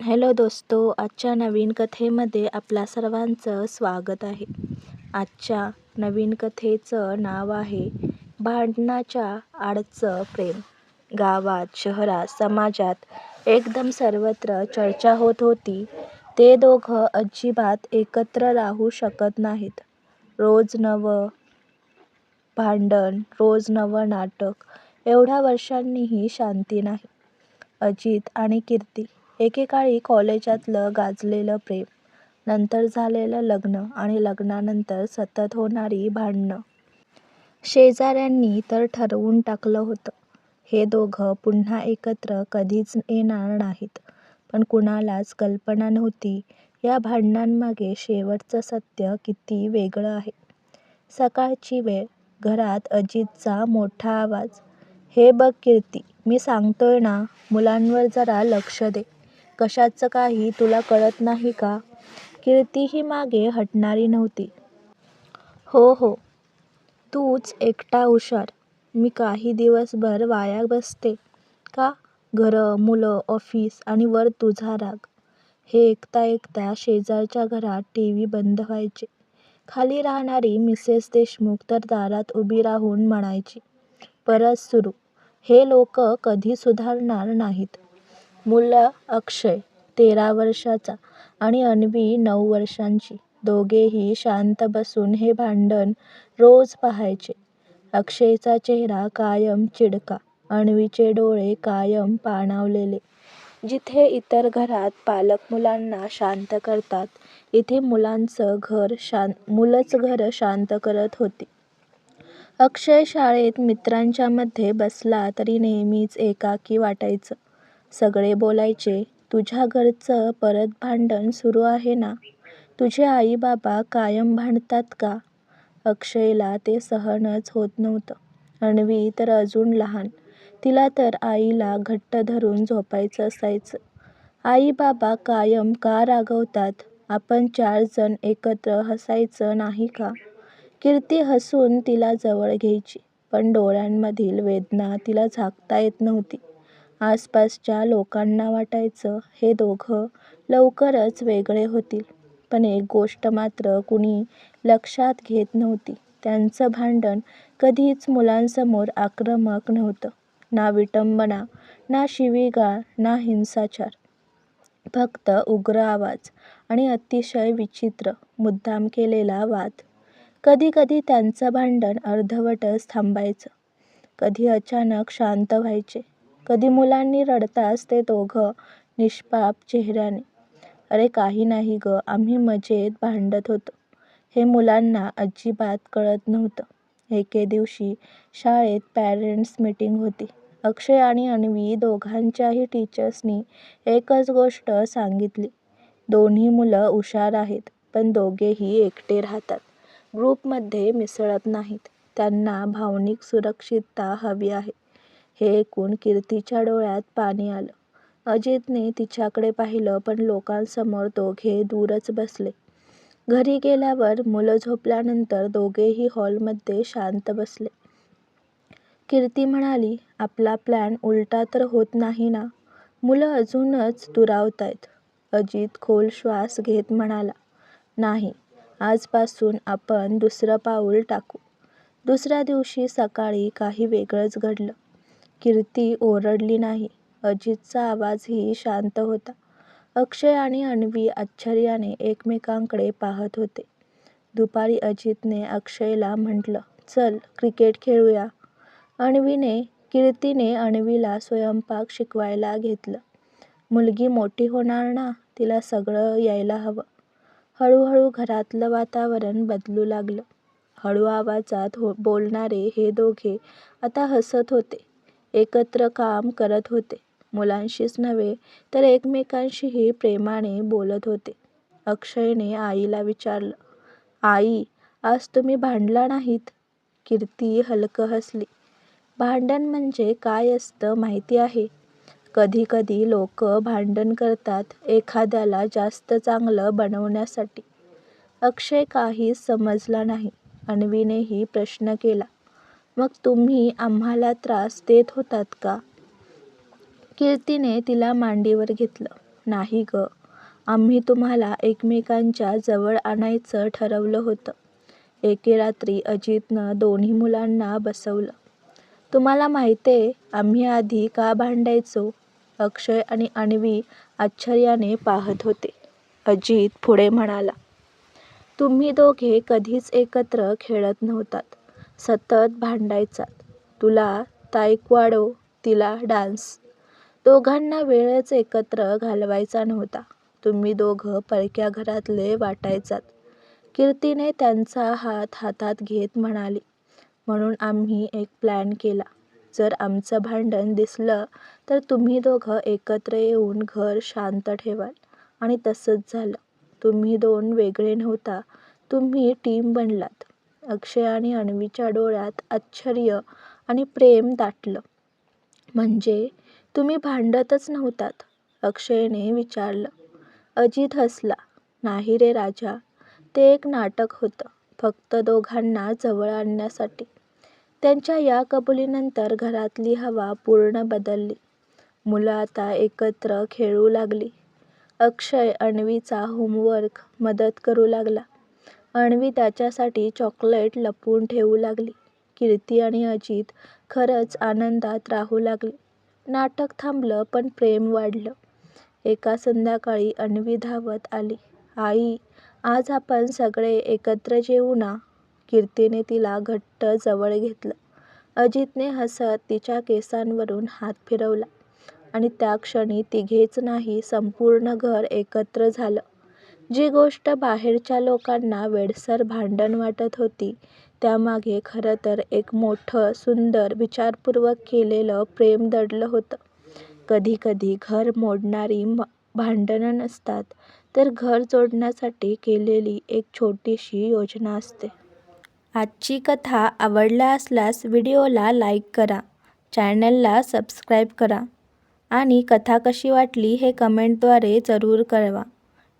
Hello दोस्तो आजच्या नवीन कथेमध्ये आपल्या सर्वांचं स्वागत आहे. आजच्या नवीन कथेचं नाव आहे भांडणाच्या आडचं प्रेम. गावात शहरात समाजात एकदम सर्वत्र चर्चा होत होती. ते दोघं अजिबात एकत्र राहू शकत नाहीत. रोज नवं भांडण रोज नवं नाटक एवढ्या वर्षांनीही शांती नाही. अजित आणि कीर्ती एकेकाळी कॉलेजातलं गाजलेलं प्रेम नंतर झालेलं लग्न आणि लग्नानंतर सतत होणारी भांडणं. शेजाऱ्यांनी तर ठरवून टाकलं होतं हे दोघं पुन्हा एकत्र कधीच येणार नाहीत पण कुणालाच कल्पना नव्हती या भांडणांमागे शेवटचं सत्य किती वेगळं आहे. सकाळची वेळ घरात अजितचा मोठा आवाज हे बघ कीर्ती मी सांगतोय ना मुलांवर जरा लक्ष दे. कशाचं काही तुला कळत नाही का? कीर्तीही मागे हटणारी नव्हती. हो हो. तूच एकटा हुशार. मी काही दिवसभर वाया बसते. का? घरं मुलं ऑफिस आणि वर तुझा राग. हे ऐकता ऐकता शेजारच्या घरात टी व्ही बंद व्हायचे. खाली राहणारी मिसेस देशमुख तर दारात उभी राहून म्हणायची परत सुरू. हे लोक कधी सुधारणार नाहीत. मुलं अक्षय तेरा वर्षाचा आणि अन्वी नऊ वर्षांची. दोघेही शांत बसून हे भांडण रोज पाहायचे. अक्षयचा चेहरा कायम चिडका अन्वीचे डोळे कायम पाणावलेले. जिथे इतर घरात पालक मुलांना शांत करतात इथे मुलांचं घर शांत मुलंच घर शांत करत होती. अक्षय शाळेत मित्रांच्या मध्ये बसला तरी नेहमीच एकाकी वाटायचं. सगळे बोलायचे तुझ्या घरचं परत भांडण सुरू आहे ना? तुझे आई बाबा कायम भांडतात का? अक्षयला ते सहनच होत नव्हतं. अन्वी तर अजून लहान. तिला तर आईला घट्ट धरून झोपायचं असायचं. आई बाबा कायम का रागवतात? आपण चार जण एकत्र हसायचं नाही का? कीर्ती हसून तिला जवळ घ्यायची पण डोळ्यांमधील वेदना तिला झाकता येत नव्हती. आसपासच्या लोकांना वाटायचं हे दोघं लवकरच वेगळे होतील. पण एक गोष्ट मात्र कुणी लक्षात घेत नव्हती. त्यांचं भांडण कधीच मुलांसमोर आक्रमक नव्हतं. ना विटंबना ना शिवीगाळ ना हिंसाचार. फक्त उग्र आवाज आणि अतिशय विचित्र मुद्दाम केलेला वाद. कधी कधी त्यांचं भांडण अर्धवटच थांबायचं. कधी अचानक शांत व्हायचे. कधी मुलांनी रडताच ते दोघं निष्पाप चेहऱ्याने. अरे काही नाही ग आम्ही मजेत भांडत होतो. हे मुलांना अजिबात कळत नव्हतं. एके दिवशी शाळेत पॅरेंट्स मीटिंग होती. अक्षय आणि अन्वी दोघांच्याही टीचर्सनी एकच गोष्ट सांगितली. दोन्ही मुलं हुशार आहेत पण दोघेही एकटे राहतात. ग्रुपमध्ये मिसळत नाहीत. त्यांना भावनिक सुरक्षितता हवी आहे. हे ऐकून कीर्तीच्या डोळ्यात पाणी आलं. अजितने तिच्याकडे पाहिलं पण लोकांसमोर दोघे दूरच बसले. घरी गेल्यावर मुलं झोपल्यानंतर दोघेही हॉलमध्ये शांत बसले. कीर्ती म्हणाली आपला प्लॅन उलटा तर होत नाही ना? मुलं अजूनच दुरावतायत अजित खोल श्वास घेत म्हणाला नाही आजपासून आपण दुसरं पाऊल टाकू. दुसऱ्या दिवशी सकाळी काही वेगळंच घडलं. कीर्ती ओरडली नाही. अजितचा आवाजही शांत होता. अक्षय आणि अन्वी आश्चर्याने एकमेकांकडे पाहत होते. दुपारी अजितने अक्षयला म्हटलं चल क्रिकेट खेळूया. अन्वीने कीर्तीने अन्वीला स्वयंपाक शिकवायला घेतलं. मुलगी मोठी होणार ना तिला सगळं यायला हवं. हळूहळू घरातलं वातावरण बदलू लागलं. हळू आवाजात हो बोलणारे हे दोघे आता हसत होते. एकत्र काम करत होते. मुलांशीच नव्हे तर एकमेकांशीही प्रेमाने बोलत होते. अक्षयने आईला विचारलं आई आज तुम्ही भांडला नाहीत? कीर्ती हलकं हसली. भांडण म्हणजे काय असतं माहिती आहे? कधी कधी लोक भांडण करतात एखाद्याला जास्त चांगलं बनवण्यासाठी. अक्षय काहीच समजला नाही. अन्वीनेही प्रश्न केला मग तुम्ही आम्हाला त्रास देत होतात का? कीर्तीने तिला मांडीवर घेतलं. नाही गं आम्ही तुम्हाला एकमेकांच्या जवळ आणायचं ठरवलं होतं. एके रात्री अजितनं दोन्ही मुलांना बसवलं. तुम्हाला माहितीये आम्ही आधी का भांडायचो? अक्षय आणि अणवी आश्चर्याने पाहत होते. अजित पुढे म्हणाला तुम्ही दोघे कधीच एकत्र खेळत नव्हतात. सतत भांडायचा. तुला तायक्वाडो तिला डान्स. दोघांना वेळच एकत्र घालवायचा नव्हता. तुम्ही दोघं परक्या घरातले वाटायचात. कीर्तीने त्यांचा हात हातात घेत म्हणाली म्हणून आम्ही एक प्लॅन केला. जर आमचं भांडण दिसलं तर तुम्ही दोघं एकत्र येऊन घर शांत ठेवाल. आणि तसंच झालं. तुम्ही दोन वेगळे नव्हता. तुम्ही टीम बनलात. अक्षय आणि अन्वीच्या डोळ्यात आश्चर्य आणि प्रेम दाटलं. म्हणजे तुम्ही भांडतच नव्हतात? अक्षयने विचारलं. अजित हसला. नाही रे राजा ते एक नाटक होतं फक्त दोघांना जवळ आणण्यासाठी. त्यांच्या या कबुलीनंतर घरातली हवा पूर्ण बदलली. मुलं आता एकत्र खेळू लागली. अक्षय अन्वीचा होमवर्क मदत करू लागला. अणवी त्याच्यासाठी चॉकलेट लपवून ठेवू लागली. कीर्ती आणि अजित खरंच आनंदात राहू लागले. नाटक थांबलं पण प्रेम वाढलं. एका संध्याकाळी अणवी धावत आली. आई आज आपण सगळे एकत्र जेवू ना? कीर्तीने तिला घट्ट जवळ घेतलं. अजितने हसत तिच्या केसांवरून हात फिरवला. आणि त्या क्षणी तिघेच नाही संपूर्ण घर एकत्र झालं. जी गोष्ट बाहेरच्या लोकांना वेडसर भांडण वाटत होती त्यामागे खरं तर एक मोठं सुंदर विचारपूर्वक केलेलं प्रेम दडलं होतं. कधीकधी घर मोडणारी भांडणं नसतात तर घर जोडण्यासाठी केलेली एक छोटीशी योजना असते. आजची कथा आवडला असल्यास व्हिडिओला लाईक करा चॅनलला सबस्क्राईब करा आणि कथा कशी वाटली हे कमेंटद्वारे जरूर कळवा.